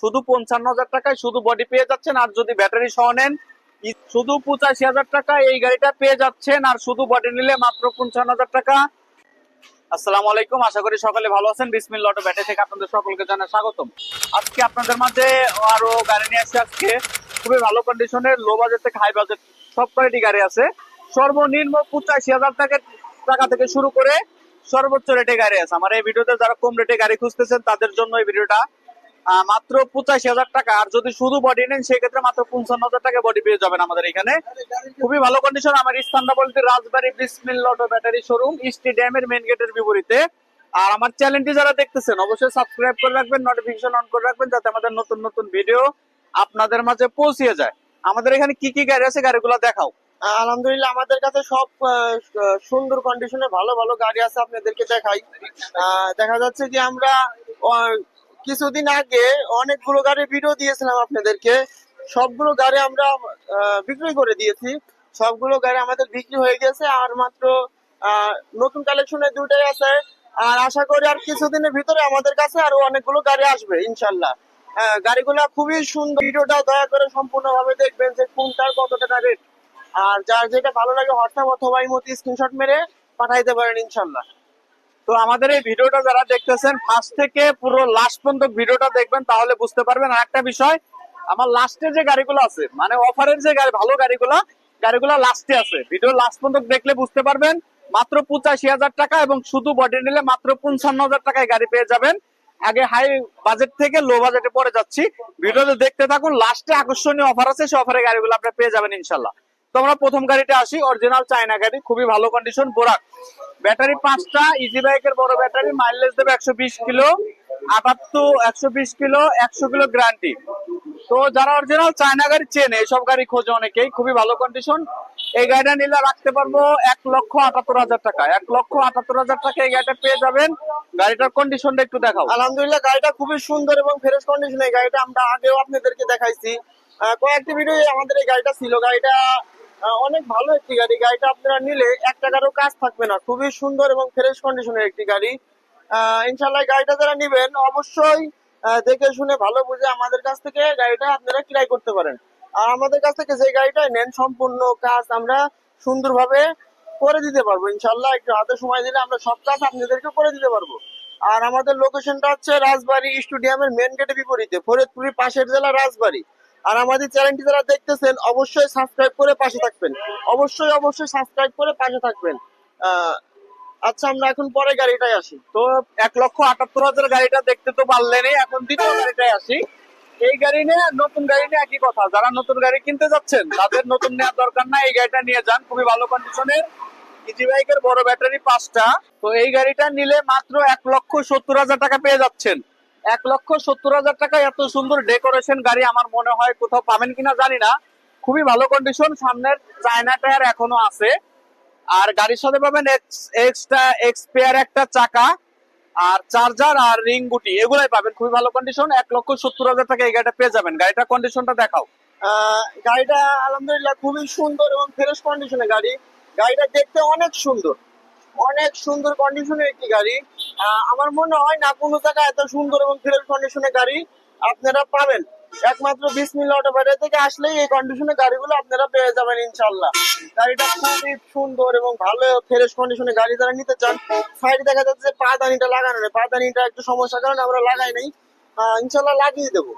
শুধু পঞ্চান্ন হাজার টাকায় শুধু বডি পেয়ে যাচ্ছেন, আর যদি ব্যাটারি সহ নেন শুধু পঁচাশি হাজার টাকা এই গাড়িটা পেয়ে যাচ্ছেন, আর শুধু বডি নিলে মাত্র পঞ্চান্ন হাজার টাকা। আসসালামু আলাইকুম, আশা করি সকলে ভালো আছেন। বিসমিল্লাহ অটো ব্যাটারি থেকে আপনাদের সকলকে জানাই স্বাগতম। আজকে আপনাদের মাঝে আরও গাড়ি নিয়ে আসছে আজকে। খুবই ভালো কন্ডিশনের লো বাজেট থেকে হাই বাজেট সব কোয়ালিটি গাড়ি আছে। সর্বনিম্ন পঁচাশি হাজার টাকা টাকা থেকে শুরু করে সর্বোচ্চ রেটে গাড়ি আছে। আমার এই ভিডিওতে যারা কম রেটে গাড়ি খুঁজতেছেন, তাদের জন্য এই ভিডিওটা মাত্র পঁচাশি হাজার টাকা। আর যদি শুধু বডি নেন, সেক্ষেত্রে মাত্র পঞ্চান্ন হাজার টাকা বডি পেয়ে যাবেন আমাদের এখানে। খুবই ভালো কন্ডিশন আমার স্থানটা বলতে Rajbari Bismil auto battery showroom স্টেডিয়ামের মেন গেটের বিপরীতে। আর আমার চ্যানেলটি যারা দেখতেছেন, অবশ্যই সাবস্ক্রাইব করে রাখবেন নোটিফিকেশন অন করে রাখবেন, যাতে আমাদের নতুন নতুন ভিডিও আপনাদের মাঝে পৌঁছিয়ে যায়। আমাদের এখানে কি কি গাড়ি আছে, গাড়িগুলো দেখাও। আলহামদুলিল্লাহ, আমাদের কাছে সব সুন্দর কন্ডিশনে ভালো ভালো গাড়ি আছে, আপনাদেরকে দেখাই। দেখা যাচ্ছে যে আমরা কিছুদিন আগে অনেকগুলো গাড়ি ভিডিও দিয়েছিলাম আপনাদেরকে। সবগুলো গাড়ি আমরা বিক্রি করে দিয়েছি। সবগুলো গাড়ি আমাদের বিক্রি হয়ে গেছে আর মাত্র নতুন কালেকশনে দুটাই আছে। আর আশা করি আর কিছুদিনের ভিতরে আমাদের কাছে আরও অনেকগুলো গাড়ি আসবে ইনশাল্লাহ। আহ, গাড়িগুলো খুবই সুন্দর। ভিডিওটা দয়া করে সম্পূর্ণভাবে দেখবেন যে কোনটার কত টাকা রেট আর যার যেটা ভালো লাগে হোয়াটসঅ্যাপ অথবা ইমোতে স্ক্রিনশট মেরে পাঠাইতে পারেন ইনশাল্লাহ। তো আমাদের এই ভিডিওটা যারা দেখতেছেন ফার্স্ট থেকে পুরো লাস্ট পর্যন্ত ভিডিওটা দেখবেন, তাহলে বুঝতে পারবেন। আর একটা বিষয়, আমার লাস্টে যে গাড়িগুলো আছে মানে অফারের যে গাড়ি, ভালো গাড়িগুলো গাড়িগুলো লাস্টে আছে। ভিডিও লাস্ট পর্যন্ত দেখলে বুঝতে পারবেন, মাত্র পঁচাশি হাজার টাকা এবং শুধু বডি নিলে মাত্র পঞ্চান্ন হাজার টাকায় গাড়ি পেয়ে যাবেন। আগে হাই বাজেট থেকে লো বাজেটে পরে যাচ্ছি। ভিডিওতে দেখতে থাকুন লাস্টে আকর্ষণীয় অফার আছে, সেই অফারের গাড়িগুলো আপনারা পেয়ে যাবেন ইনশাল্লাহ। তো আমরা প্রথম গাড়িটা আসি অরিজিনাল চায়না গাড়ি, খুবই ভালো কন্ডিশন বোরাক ব্যাটারি পাঁচটা ইজি বাইকের বড় ব্যাটারি মাইলেজ দেবে একশো বিশ কিলো, আটাত্তর, একশো বিশ কিলো, একশো কিলো গ্যারান্টি তো যারা অরিজিনাল চায়না গাড়ি চেনে এইসব গাড়ি খোঁজে অনেকেই, খুবই ভালো কন্ডিশন এই গাড়িটা নিলে রাখতে পারব এক লক্ষ আটাত্তর হাজার টাকা। এক লক্ষ আটাত্তর হাজার টাকা এই গাড়িটা পেয়ে যাবেন। গাড়িটার কন্ডিশনটা একটু দেখাও। আলহামদুলিল্লাহ, গাড়িটা খুবই সুন্দর এবং ফ্রেশ কন্ডিশন এই গাড়িটা আমরা আগেও আপনাদেরকে দেখাইছি। কয়েকটি ভিডিও আমাদের এই গাড়িটা ছিল। গাড়িটা অনেক ভালো একটি গাড়ি। গাড়িটা আপনারা নিলে এক টাকারও কাজ থাকবে না। খুবই সুন্দর এবং ফ্রেশ কন্ডিশনের একটি গাড়ি। ইনশাল্লাহ গাড়িটা যারা নিবেন, অবশ্যই দেখে শুনে ভালো বুঝে আমাদের কাছ থেকে গাড়িটা আপনারা ক্রয় করতে পারেন। আর আমাদের কাছ থেকে যে গাড়িটা নেন, সম্পূর্ণ কাজ আমরা সুন্দরভাবে করে দিতে পারব। ইনশাল্লাহ একটু হাতে সময় দিলে আমরা সব কাজ আপনাদেরকে করে দিতে পারব। আর আমাদের লোকেশনটা হচ্ছে রাজবাড়ি স্টেডিয়ামের মেন গেটের বিপরীতে, ফরিদপুরের পাশের জেলা রাজবাড়ি। আর আমাদের চ্যানেলটি যারা দেখতেছেন, অবশ্যই সাবস্ক্রাইব করে পাশে থাকবেন। অবশ্যই অবশ্যই সাবস্ক্রাইব করে পাশে থাকবেন। আচ্ছা আমরা এখন পরে গাড়িটাই আসি। তো এক লক্ষ আটাত্তর হাজার গাড়িটা দেখতে তো পারলেনই, এখন দ্বিতীয় গাড়িটাই আসি। এই গাড়ি নিয়ে নতুন গাড়ি নিয়ে একই কথা। যারা নতুন গাড়ি কিনতে যাচ্ছেন, তাদের নতুন নেওয়ার দরকার নাই। এই গাড়িটা নিয়ে যান, খুবই ভালো কন্ডিশনের ইজি বাইকের বড় ব্যাটারি পাঁচটা। তো এই গাড়িটা নিলে মাত্র এক লক্ষ সত্তর হাজার টাকা পেয়ে যাচ্ছেন। এক লক্ষ সত্তর হাজার টাকা এত সুন্দর ডেকোরেশন গাড়ি আমার মনে হয় কোথাও পাবেন কিনা জানি না। খুবই ভালো কন্ডিশন সামনের চায়না টায়ার এখনও আছে। আর গাড়ির সাথে পাবেন এক্সট্রা এক্সপেয়ার একটা চাকা, আর চার্জার আর রিং গুটি, এগুলাই পাবেন, খুবই ভালো কন্ডিশন এক লক্ষ সত্তর হাজার টাকা এই গাড়িটা পেয়ে যাবেন। গাড়িটার কন্ডিশনটা দেখাও। গাড়িটা আলহামদুলিল্লাহ খুবই সুন্দর এবং ফ্রেশ কন্ডিশনের গাড়ি। গাড়িটা দেখতে অনেক সুন্দর। অনেক সুন্দর কন্ডিশনের একটি গাড়ি। আমার মনে হয় না কোনো জায়গায় এত সুন্দর এবং ফ্রেশ কন্ডিশনের গাড়ি আপনারা পাবেন। একমাত্র মিনিট অটো বাইরে থেকে আসলেই এই কন্ডিশনের গাড়িগুলো আপনারা পেয়ে যাবেন ইনশাল্লাহ গাড়িটা খুবই সুন্দর এবং ভালো ফ্রেশ কন্ডিশনের গাড়ি যারা নিতে চান সাইডে দেখা যাচ্ছে যে পাদানিটা লাগানো নেই। পাদানিটা একটু সমস্যার কারণে আমরা লাগাই নাই। ইনশাল্লাহ লাগিয়ে দেবো।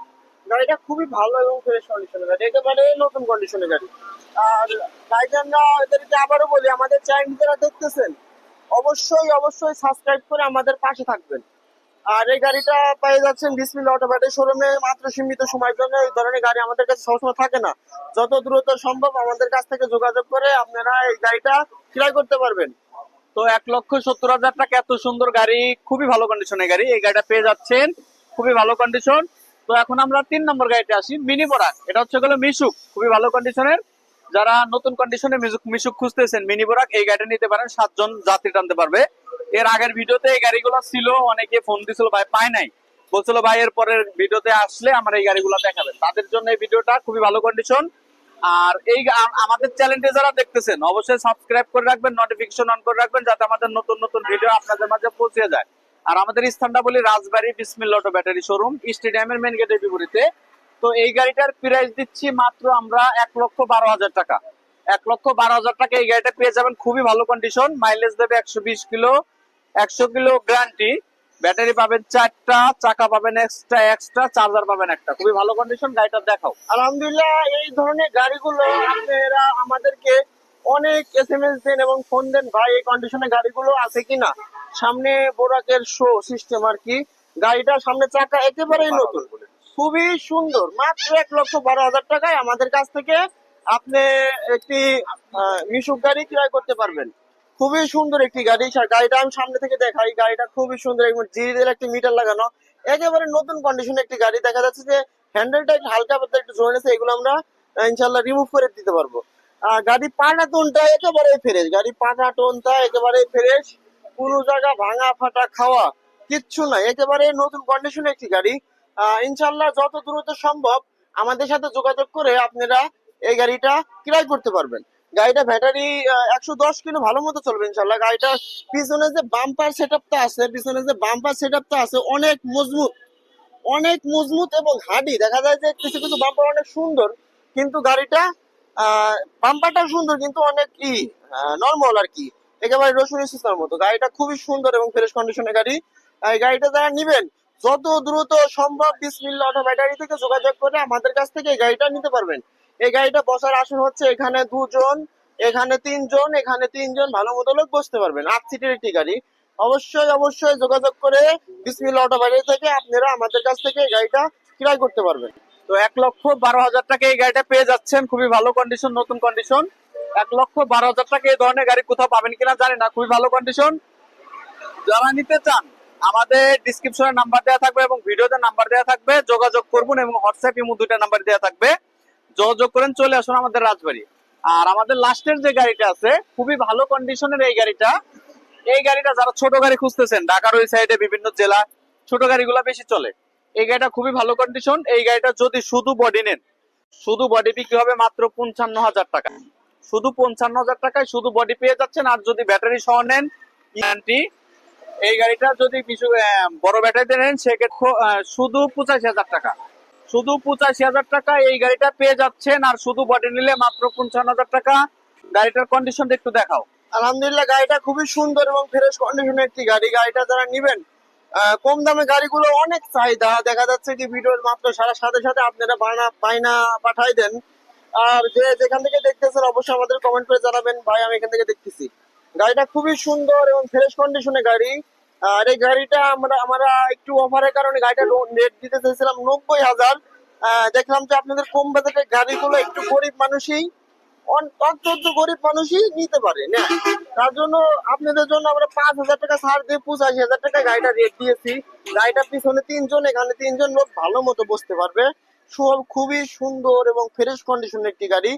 গাড়িটা খুবই ভালো এবং ফ্রেশ কন্ডিশনের গাড়ি। একেবারে নতুন কন্ডিশনের গাড়ি। আর গাইজানরা এদেরকে আবারও বলি, আমাদের চ্যানেল যারা দেখতেছেন? অবশ্যই অবশ্যই সাবস্ক্রাইব করে আমাদের পাশে থাকবেন। আর এই গাড়িটা পেয়ে যাচ্ছেন বিসমিল অটো ব্যাটারি শোরুমে মাত্র সীমিত সময়ের জন্য। এই ধরনের গাড়ি আমাদের কাছে সবসময় থাকে না। যত দ্রুত সম্ভব আমাদের কাছ থেকে যোগাযোগ করে আপনারা এই গাড়িটা ক্রয় করতে পারবেন। তো এক লক্ষ সত্তর হাজার টাকা, এত সুন্দর গাড়ি, খুবই ভালো কন্ডিশন কন্ডিশনের গাড়ি। এই গাড়িটা পেয়ে যাচ্ছেন, খুবই ভালো কন্ডিশন তো এখন আমরা তিন নম্বর গাড়িতে আসি মিনি বোরাক এটা হচ্ছে গেলো মিশুক খুবই ভালো কন্ডিশনের যারা নতুন কন্ডিশনে মিশুক খুঁজতেছেন মিনি বোরাক, এই গাড়িটা নিতে পারেন, সাতজন যাত্রী টানতে পারবে। এর আগের ভিডিওতে এই গাড়িগুলো ছিল, অনেকে ফোন দিছিল, ভাই পায় নাই। বলছিল, ভাই এর পরের ভিডিওতে আসলে আমার এই গাড়িগুলো দেখাবেন। তাদের জন্য এই ভিডিওটা খুবই ভালো কন্ডিশন আর এই আমাদের চ্যানেলটি যারা দেখতেছেন, অবশ্যই সাবস্ক্রাইব করে রাখবেন নোটিফিকেশন অন করে রাখবেন, যাতে আমাদের নতুন নতুন ভিডিও আপনাদের মাঝে পৌঁছে যায়। আর আমাদের স্থানটা বলি Rajbari Bismillah auto battery showroom স্টেডিয়ামের মেন গেটের বিপরীতে। তো এই গাড়িটার প্রাইস দিচ্ছি মাত্র আমরা এক লক্ষ বারো হাজার টাকা। এক লক্ষ বারো হাজার টাকা এই গাড়িটা পেয়ে যাবেন খুবই ভালো কন্ডিশন মাইলেজ দেবে একশো বিশ কিলো। একশো কিলো গ্যারান্টি ব্যাটারি পাবেন চারটা চাকা পাবেন এক্সট্রা এক্সট্রা চার্জার পাবেন একটা। খুবই ভালো কন্ডিশন গাড়িটা দেখাও। আলহামদুলিল্লাহ এই ধরনের গাড়িগুলো আপনারা আমাদেরকে অনেক এস এম এস দেন এবং ফোন দেন ভাই এই কন্ডিশনে গাড়িগুলো আছে কিনা? সামনে বোরাকের শো সিস্টেম আর কি। গাড়িটা সামনে চাকা একেবারেই নতুন। খুবই সুন্দর। মাত্র এক লক্ষ বারো হাজার টাকায় আমাদের কাছ থেকে আপনি একটি মিশুক গাড়ি ক্রয় করতে পারবেন। খুবই সুন্দর একটি গাড়ি। গাড়িটা আমি সামনে থেকে দেখাই। গাড়িটা খুবই সুন্দর এবং জিদের একটি মিটার লাগানো। একেবারে নতুন কন্ডিশন একটি গাড়ি। দেখা যাচ্ছে যে হ্যান্ডেলটা একটু হালকা পাতলা একটু জয়েন আছে। এগুলো আমরা ইনশাল্লাহ রিমুভ করে দিতে পারব। আর গাড়ি পাটা টোনটা একেবারে ফ্রেশ গাড়ি পাটা টোনটা একেবারে ফ্রেশ কোনো জায়গা ভাঙা ফাটা খাওয়া কিচ্ছু নাই। একেবারে নতুন কন্ডিশন একটি গাড়ি। ইনশাল্লাহ যত দ্রুত সম্ভব আমাদের সাথে যোগাযোগ করে আপনারা এই গাড়িটা ক্রয় করতে পারবেন। গাড়িটা ব্যাটারি একশো দশ কিলো ভালো মতো চলবে ইনশাল্লাহ গাড়িটা পিছনে যে বাম্পার সেট আপটা আছে, পিছনে যে বাম্পার সেট আপটা আছে, অনেক মজবুত অনেক মজবুত এবং হাডি দেখা যায় যে কিছু কিছু বাম্পার অনেক সুন্দর, কিন্তু গাড়িটা বাম্পারটা সুন্দর কিন্তু অনেক ই নর্মাল আর কি, একেবারে রসুন সিস্টার মতো। গাড়িটা খুবই সুন্দর এবং ফ্রেশ কন্ডিশনের গাড়ি। গাড়িটা যারা নিবেন যত দ্রুত সম্ভব বিসমিল্লা অটো ব্যাটারি থেকে যোগাযোগ করে আমাদের কাছ থেকে এই গাড়িটা নিতে পারবেন। এই গাড়িটা বসার আসন হচ্ছে এখানে দুজন, এখানে তিনজন এখানে তিনজন ভালো মতো লোক বসতে পারবেন। আট সিটের একটি গাড়ি। অবশ্যই অবশ্যই যোগাযোগ করে বিসমিল্লা অটো ব্যাটারি থেকে আপনারা আমাদের কাছ থেকে এই গাড়িটা ক্রয় করতে পারবেন। তো এক লক্ষ বারো হাজার টাকা এই গাড়িটা পেয়ে যাচ্ছেন। খুবই ভালো কন্ডিশন নতুন কন্ডিশন এক লক্ষ বারো হাজার টাকা এই ধরনের গাড়ি কোথাও পাবেন কিনা জানি না। খুবই ভালো কন্ডিশন যারা নিতে চান আমাদের ডিসক্রিপশনে নাম্বার দেওয়া থাকবে এবং ভিডিওতে নাম্বার দেওয়া থাকবে। যোগাযোগ করবেন এবং হোয়াটসঅ্যাপ ইমো দুইটা নাম্বার দেওয়া থাকবে। যোগাযোগ করেন, চলে আসুন আমাদের রাজবাড়ি। আর আমাদের লাস্টের যে গাড়িটা আছে, খুবই ভালো কন্ডিশনের এই গাড়িটা। এই গাড়িটা যারা ছোট গাড়ি খুঁজতেছেন, ঢাকার ওই সাইডে বিভিন্ন জেলা, ছোট গাড়িগুলো বেশি চলে। এই গাড়িটা খুবই ভালো কন্ডিশন এই গাড়িটা যদি শুধু বডি নেন, শুধু বডি বিক্রি হবে মাত্র পঞ্চান্ন হাজার টাকা। শুধু পঞ্চান্ন হাজার টাকায় শুধু বডি পেয়ে যাচ্ছেন। আর যদি ব্যাটারি সহ নেন এই গাড়িটা যদি কিছু বড় ব্যাটারিতে নেন, সেক্ষেত্রে শুধু পঁচাশি হাজার টাকা। শুধু পঁচাশি হাজার টাকা এই গাড়িটা পেয়ে যাচ্ছেন, আর শুধু বডি নিলে মাত্র পঞ্চান্ন হাজার টাকা। গাড়িটার কন্ডিশনটা একটু দেখাও। আলহামদুলিল্লাহ, গাড়িটা খুবই সুন্দর এবং ফ্রেশ কন্ডিশনের একটি গাড়ি। গাড়িটা যারা নিবেন কম দামে গাড়িগুলো অনেক চাহিদা। দেখা যাচ্ছে কি ভিডিওর মাত্র সারার সাথে সাথে আপনারা বানা বাইনা পাঠাই দেন। আর যে যেখান থেকে দেখতেছেন, অবশ্যই আমাদের কমেন্ট করে জানাবেন। ভাই, আমি এখান থেকে দেখতেছি। গাড়িটা খুবই সুন্দর এবং ফ্রেশ কন্ডিশনের গাড়ি। আর এই গাড়িটা আমরা আমরা একটু অফারের কারণে গাড়িটা রেট দিতে চাইছিলাম নব্বই হাজার। দেখলাম যে আপনাদের কম বাজেটের গাড়িগুলো একটু গরিব মানুষই অত্যন্ত গরিব মানুষই নিতে পারে, না? তার জন্য আপনাদের জন্য আমরা পাঁচ হাজার টাকা ছাড় দিয়ে পঁচাশি হাজার টাকা গাড়িটা রেট দিয়েছি। গাড়িটার পিছনে তিনজন, এখানে তিনজন লোক ভালো মতো বসতে পারবে। সব খুবই সুন্দর এবং ফ্রেশ কন্ডিশনের একটি গাড়ি।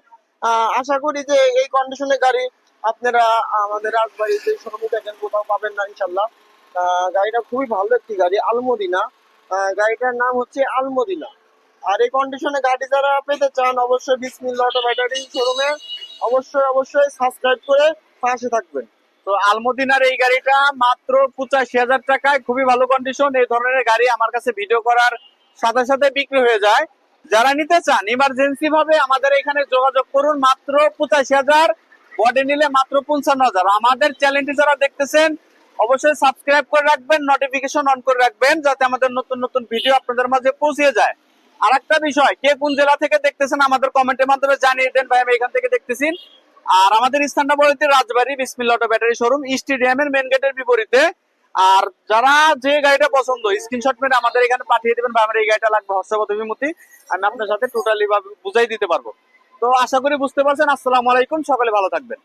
আশা করি যে এই কন্ডিশনের গাড়ি আপনারা আমাদের রাজবাড়িতে শোরুমে দেখেন, কোথাও পাবেন না ইনশাল্লাহ গাড়িটা খুবই ভালো একটি গাড়ি, আলমদিনা। গাড়িটার নাম হচ্ছে আলমদিনা। আর এই কন্ডিশনে গাড়ি যারা পেতে চান, অবশ্যই বিসমিল্লা অটো ব্যাটারি শোরুমে অবশ্যই অবশ্যই সাবস্ক্রাইব করে পাশে থাকবেন। তো আলমদিনার এই গাড়িটা মাত্র পঁচাশি হাজার টাকায় খুবই ভালো কন্ডিশন এই ধরনের গাড়ি আমার কাছে ভিডিও করার সাথে সাথে বিক্রি হয়ে যায়। যারা নিতে চান ইমার্জেন্সি ভাবে আমাদের এখানে যোগাযোগ করুন, মাত্র পঁচাশি হাজার বডি নিলে মাত্র পঞ্চান্ন হাজার। আমাদের চ্যানেলটি যারা দেখতেছেন, অবশ্যই সাবস্ক্রাইব করে রাখবেন নোটিফিকেশন অন করে রাখবেন, যাতে আমাদের নতুন নতুন ভিডিও আপনাদের মাঝে পৌঁছে যায়। আর একটা বিষয়, কে কোন জেলা থেকে দেখতেছেন আমাদের কমেন্টের মাধ্যমে জানিয়ে দেন, ভাই, আমি এখান থেকে দেখতেছি। আর আমাদের স্থানটা বলতে Rajbari, Bismillah auto battery showroom, স্টেডিয়ামের মেন গেটের বিপরীতে। আর যারা যে গাড়িটা পছন্দ স্ক্রিনশট মেরে আমাদের এখানে পাঠিয়ে দেবেন বা আমার এই গাড়িটা লাগবে হোয়াটসঅ্যাপ অভিমতি আমি আপনার সাথে টোটালি ভাবে বুঝাই দিতে পারব। তো আশা করি বুঝতে পারছেন। আসসালামু আলাইকুম সকলে ভালো থাকবেন।